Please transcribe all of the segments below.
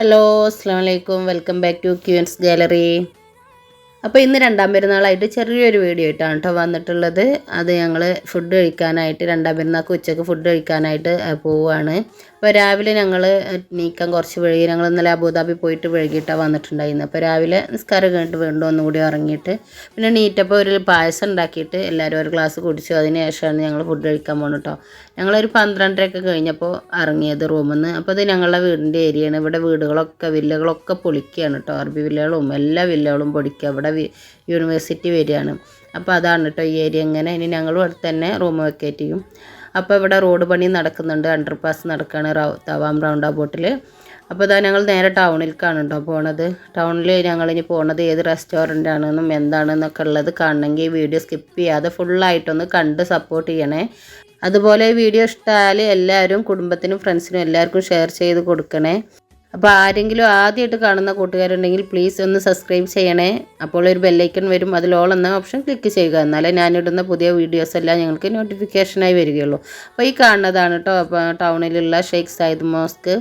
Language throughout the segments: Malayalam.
ഹലോ അസ്സാം വലൈക്കും welcome back to Queens Gallery. അപ്പോൾ ഇന്ന് രണ്ടാം പെരുന്നാളായിട്ട് ചെറിയൊരു വീഡിയോ ആയിട്ടാണ് കേട്ടോ വന്നിട്ടുള്ളത്. അത് ഞങ്ങൾ ഫുഡ് കഴിക്കാനായിട്ട് രണ്ടാം പെരുന്നാൾക്ക് ഉച്ചയ്ക്ക് ഫുഡ് കഴിക്കാനായിട്ട് പോവുകയാണ് അപ്പോൾ രാവിലെ ഞങ്ങൾ നീക്കാൻ കുറച്ച് വൈകി ഞങ്ങൾ ഇന്നലെ അബുദാബി പോയിട്ട് വൈകിട്ടാണ് വന്നിട്ടുണ്ടായിരുന്നത് അപ്പോൾ രാവിലെ നിസ്കാരം കഴിഞ്ഞിട്ട് വീണ്ടും ഒന്നുകൂടി ഇറങ്ങിയിട്ട് പിന്നെ നീറ്റപ്പോൾ ഒരു പായസം ഉണ്ടാക്കിയിട്ട് എല്ലാവരും ഒരു ഗ്ലാസ് കുടിച്ചു. അതിന് ശേഷമാണ് ഞങ്ങൾ ഫുഡ് കഴിക്കാൻ പോകുന്നത് കേട്ടോ. ഞങ്ങളൊരു പന്ത്രണ്ടരയൊക്കെ കഴിഞ്ഞപ്പോൾ ഇറങ്ങിയത് റൂമിൽ നിന്ന് അപ്പോൾ അത് ഞങ്ങളുടെ വീടിന്റെ ഏരിയയാണ്. ഇവിടെ വീടുകളൊക്കെ വില്ലകളൊക്കെ പൊളിക്കുകയാണ് കേട്ടോ. അറബി വില്ലകളും എല്ലാ വില്ലകളും പൊളിക്കുക. ഇവിടെ വി- യൂണിവേഴ്സിറ്റി വരികയാണ്. അപ്പോൾ അതാണ് കേട്ടോ ഈ ഏരിയ ഇങ്ങനെ. ഇനി ഞങ്ങളും അടുത്ത് തന്നെ റൂം വെക്കേറ്റ് ചെയ്യും. അപ്പോൾ ഇവിടെ റോഡ് പണി നടക്കുന്നുണ്ട്. അണ്ടർ പാസ് നടക്കുകയാണ് തവാം റൗണ്ട് ബോട്ടിൽ അപ്പോൾ ഇതാ ഞങ്ങൾ നേരെ ടൗണിൽ കേട്ടോ പോണത്. ടൗണിൽ ഞങ്ങളിനി പോണത് ഏത് റെസ്റ്റോറന്റ് ആണെന്നും എന്താണെന്നൊക്കെ ഉള്ളത് കാണണമെങ്കിൽ വീഡിയോ സ്കിപ്പ് ചെയ്യാതെ ഫുള്ളായിട്ടൊന്ന് കണ്ട് സപ്പോർട്ട് ചെയ്യണേ. അതുപോലെ വീഡിയോ ഇഷ്ടമായാൽ എല്ലാവരും കുടുംബത്തിനും ഫ്രണ്ട്സിനും എല്ലാവർക്കും ഷെയർ ചെയ്ത് കൊടുക്കണേ. അപ്പോൾ ആരെങ്കിലും ആദ്യമായിട്ട് കാണുന്ന കൂട്ടുകാരുണ്ടെങ്കിൽ പ്ലീസ് ഒന്ന് സബ്സ്ക്രൈബ് ചെയ്യണേ. അപ്പോൾ ഒരു ബെല്ലൈക്കൺ വരും. അതിൽ ഓൾ എന്ന ഓപ്ഷൻ ക്ലിക്ക് ചെയ്യുക. എന്നാലേ ഞാനിടുന്ന പുതിയ വീഡിയോസ് എല്ലാം ഞങ്ങൾക്ക് നോട്ടിഫിക്കേഷനായി വരികയുള്ളൂ. അപ്പോൾ ഈ കാണുന്നതാണ് കേട്ടോ അപ്പോൾ ടൗണിലുള്ള ഷെയ്ഖ് സായിദ് മോസ്ക്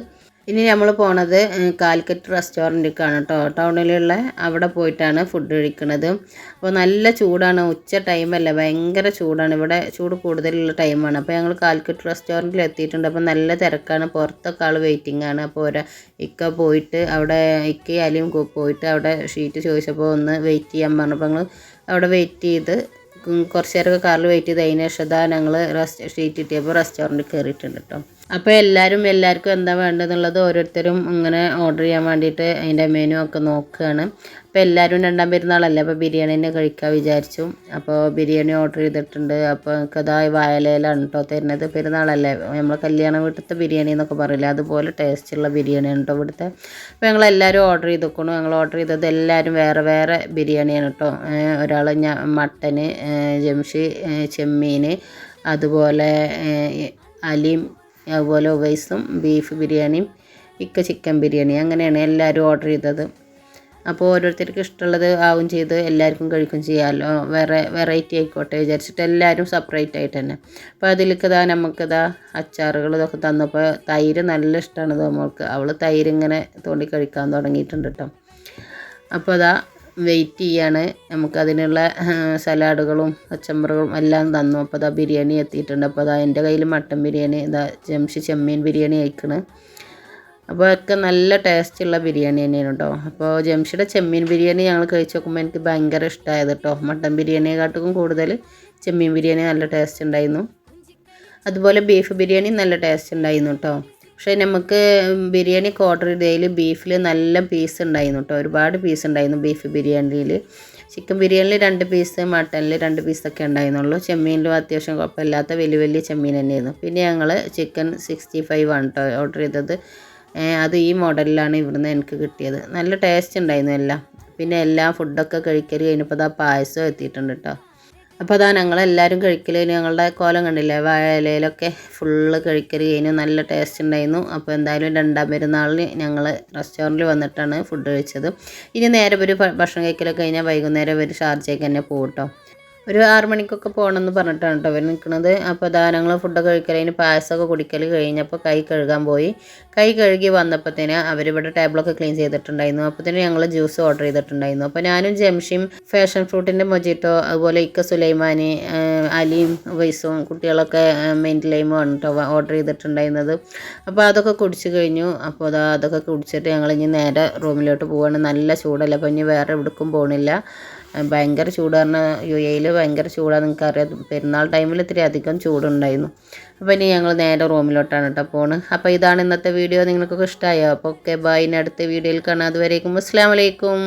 ഇനി നമ്മൾ പോണത് കാലിക്കറ്റ് റെസ്റ്റോറന്റിലേക്കാണ് കേട്ടോ. ടൗണിലുള്ള അവിടെ പോയിട്ടാണ് ഫുഡ് കഴിക്കുന്നത് അപ്പോൾ നല്ല ചൂടാണ്. ഉച്ച ടൈമല്ല ഭയങ്കര ചൂടാണ്. ഇവിടെ ചൂട് കൂടുതലുള്ള ടൈമാണ് അപ്പോൾ ഞങ്ങൾ കാലിക്കറ്റ് റെസ്റ്റോറന്റിൽ എത്തിയിട്ടുണ്ട്. അപ്പോൾ നല്ല തിരക്കാണ്. പുറത്തൊക്കെ ആൾ വെയിറ്റിംഗ് ആണ്. അപ്പോൾ ഒരു ഇക്ക പോയിട്ട് അവിടെ ഇക്കയാലും പോയിട്ട് അവിടെ ഷീറ്റ് ചോദിച്ചപ്പോൾ ഒന്ന് വെയിറ്റ് ചെയ്യാൻ പറഞ്ഞപ്പോൾ ഞങ്ങൾ അവിടെ വെയിറ്റ് ചെയ്ത് കുറച്ചേരൊക്കെ കാറിൽ വെയിറ്റ് ചെയ്ത് അതിന് ശേഷം ഞങ്ങൾ റെസ്റ്റ് ഷീറ്റ് കിട്ടിയപ്പോൾ റെസ്റ്റോറന്റിൽ കയറിയിട്ടുണ്ട് കേട്ടോ. അപ്പോൾ എല്ലാവരും എല്ലാവർക്കും എന്താ വേണ്ടതെന്നുള്ളത് ഓരോരുത്തരും ഇങ്ങനെ ഓർഡർ ചെയ്യാൻ വേണ്ടിയിട്ട് അതിന്റെ മെനു ഒക്കെ നോക്കുകയാണ്. അപ്പോൾ എല്ലാവരും രണ്ടാം പെരുന്നാളല്ലേ? അപ്പോൾ ബിരിയാണി തന്നെ കഴിക്കാൻ വിചാരിച്ചു. അപ്പോൾ ബിരിയാണി ഓർഡർ ചെയ്തിട്ടുണ്ട്. അപ്പോൾ എനിക്കതാ വായലയിലാണ് കേട്ടോ തരുന്നത്. പെരുന്നാളല്ലേ? നമ്മൾ കല്യാണ വീട്ടിലത്തെ ബിരിയാണി എന്നൊക്കെ പറയില്ല? അതുപോലെ ടേസ്റ്റുള്ള ബിരിയാണിയാണ് കേട്ടോ ഇവിടുത്തെ. അപ്പോൾ ഞങ്ങൾ എല്ലാവരും ഓർഡർ ചെയ്തേക്കണു. ഞങ്ങൾ ഓർഡർ ചെയ്തത് എല്ലാവരും വേറെ വേറെ ബിരിയാണിയാണ് കേട്ടോ ഒരാൾ ഞാൻ മട്ടന് ജംഷി ചെമ്മീൻ അതുപോലെ അലിം അതുപോലെ ഉവൈസും ബീഫ് ബിരിയാണിയും ഇക്ക ചിക്കൻ ബിരിയാണി അങ്ങനെയാണ് എല്ലാവരും ഓർഡർ ചെയ്തത്. അപ്പോൾ ഓരോരുത്തർക്ക് ഇഷ്ടമുള്ളത് ആവും ചെയ്ത് എല്ലാവർക്കും കഴിക്കും ചെയ്യാമല്ലോ വേറെ വെറൈറ്റി ആയിക്കോട്ടെ വിചാരിച്ചിട്ട് എല്ലാവരും സെപ്പറേറ്റ് ആയിട്ട് തന്നെ. അപ്പോൾ അതിലേക്ക് ഇതാ നമുക്കിതാ അച്ചാറുകൾ ഇതൊക്കെ തന്നപ്പോൾ തൈര് നല്ല ഇഷ്ടമാണ് നമ്മൾക്ക്. അവൾ തൈര് ഇങ്ങനെ തോണ്ടി കഴിക്കാൻ തുടങ്ങിയിട്ടുണ്ട് കേട്ടോ അപ്പോൾ അതാ വെയിറ്റ് ചെയ്യാണ് നമുക്കതിനുള്ള സലാഡുകളും പച്ചമ്പറുകളും എല്ലാം തന്നു. അപ്പോൾ അതാ ബിരിയാണി എത്തിയിട്ടുണ്ട്. അപ്പോൾ അതാ എന്റെ കയ്യിൽ മട്ടൻ ബിരിയാണി ഇതാ ജംഷി ചെമ്മീൻ ബിരിയാണി അയക്കണ് അപ്പോൾ ഒക്കെ നല്ല ടേസ്റ്റുള്ള ബിരിയാണി തന്നെയാണ് കേട്ടോ അപ്പോൾ ജംഷിയുടെ ചെമ്മീൻ ബിരിയാണി ഞങ്ങൾ കഴിച്ച് നോക്കുമ്പോൾ എനിക്ക് ഭയങ്കര ഇഷ്ടമായത് കേട്ടോ മട്ടൻ ബിരിയാണിയെക്കാട്ടും കൂടുതൽ ചെമ്മീൻ ബിരിയാണി നല്ല ടേസ്റ്റ് ഉണ്ടായിരുന്നു. അതുപോലെ ബീഫ് ബിരിയാണി നല്ല ടേസ്റ്റ് ഉണ്ടായിരുന്നു കേട്ടോ പക്ഷേ നമുക്ക് ബിരിയാണി ഒക്കെ ഓർഡർ ചെയ്തതിൽ ബീഫിൽ നല്ല പീസ് ഉണ്ടായിരുന്നു കേട്ടോ ഒരുപാട് പീസ് ഉണ്ടായിരുന്നു ബീഫ് ബിരിയാണിയിൽ ചിക്കൻ ബിരിയാണിയിൽ രണ്ട് പീസ് മട്ടനിൽ രണ്ട് പീസൊക്കെ ഉണ്ടായിരുന്നുള്ളൂ. ചെമ്മീനിലും അത്യാവശ്യം കുഴപ്പമില്ലാത്ത വലിയ വലിയ ചെമ്മീൻ തന്നെയായിരുന്നു. പിന്നെ ഞങ്ങൾ ചിക്കൻ സിക്സ്റ്റി ഫൈവ് ആണ് കേട്ടോ ഓർഡർ ചെയ്തത്. അത് ഈ മോഡലിലാണ് ഇവിടുന്ന് എനിക്ക് കിട്ടിയത്. നല്ല ടേസ്റ്റ് ഉണ്ടായിരുന്നു എല്ലാം. പിന്നെ എല്ലാ ഫുഡൊക്കെ കഴിക്കൽ കഴിഞ്ഞപ്പോൾ ആ പായസം എത്തിയിട്ടുണ്ട് കേട്ടോ അപ്പോൾ അതാ ഞങ്ങളെല്ലാവരും കഴിക്കൽ ഞങ്ങളുടെ കോലം കണ്ടില്ലേ വാഴയിലയിലൊക്കെ ഫുള്ള് കഴിക്കൽ കഴിഞ്ഞു നല്ല ടേസ്റ്റ് ഉണ്ടായിരുന്നു. അപ്പോൾ എന്തായാലും രണ്ടാം പെരുന്നാളിന് ഞങ്ങൾ റെസ്റ്റോറന്റിൽ വന്നിട്ടാണ് ഫുഡ് കഴിച്ചത്. ഇനി നേരെ ഒരു ഭക്ഷണം കഴിക്കലൊക്കെ കഴിഞ്ഞാൽ വൈകുന്നേരം ഒരു ഷാർജയ്ക്ക് തന്നെ പോകും കേട്ടോ ഒരു ആറ് മണിക്കൊക്കെ പോകണമെന്ന് പറഞ്ഞിട്ടാണ് കേട്ടോ അവർ നിൽക്കുന്നത് അപ്പോൾ ധാരങ്ങൾ ഫുഡ് ഫുഡൊക്കെ കഴിക്കൽ അതിന് പായസമൊക്കെ കുടിക്കൽ കഴിഞ്ഞപ്പോൾ കൈ കഴുകാൻ പോയി. കൈ കഴുകി വന്നപ്പോഴത്തേന് അവരിവിടെ ടേബിളൊക്കെ ക്ലീൻ ചെയ്തിട്ടുണ്ടായിരുന്നു. അപ്പോഴത്തേന് ഞങ്ങൾ ജ്യൂസ് ഓർഡർ ചെയ്തിട്ടുണ്ടായിരുന്നു. അപ്പോൾ ഞാനും ജംഷിയും ഫാഷൻ ഫ്രൂട്ടിന്റെ മൊജിറ്റോ അതുപോലെ ഇക്ക സുലൈമാനി അലിയും വൈസും കുട്ടികളൊക്കെ മെയിൻ ലൈമും കേട്ടോ ഓർഡർ ചെയ്തിട്ടുണ്ടായിരുന്നത്. അപ്പോൾ അതൊക്കെ കുടിച്ച് കഴിഞ്ഞു. അപ്പോൾ അതാ അതൊക്കെ കുടിച്ചിട്ട് ഞങ്ങൾ ഇനി നേരെ റൂമിലോട്ട് പോവുകയാണ് നല്ല ചൂടല്ല? അപ്പോൾ ഇനി വേറെ എവിടേക്കും പോകണില്ല ഭയങ്കര ചൂട് പറഞ്ഞാൽ യു എയിൽ ഭയങ്കര ചൂടാണ് നിങ്ങൾക്ക് അറിയാം പെരുന്നാൾ ടൈമിൽ ഇത്തിരി അധികം ചൂടുണ്ടായിരുന്നു. അപ്പോൾ ഇനി ഞങ്ങൾ നേരെ റൂമിലോട്ടാണ് കേട്ടോ പോണ്. അപ്പോൾ ഇതാണ് ഇന്നത്തെ വീഡിയോ നിങ്ങൾക്കൊക്കെ ഇഷ്ടമായോ അപ്പോൾ ഓക്കെ ബൈ ഇനി അടുത്ത വീഡിയോയിൽ കാണാം. അതുവരേക്കും അസ്സാം വലൈക്കും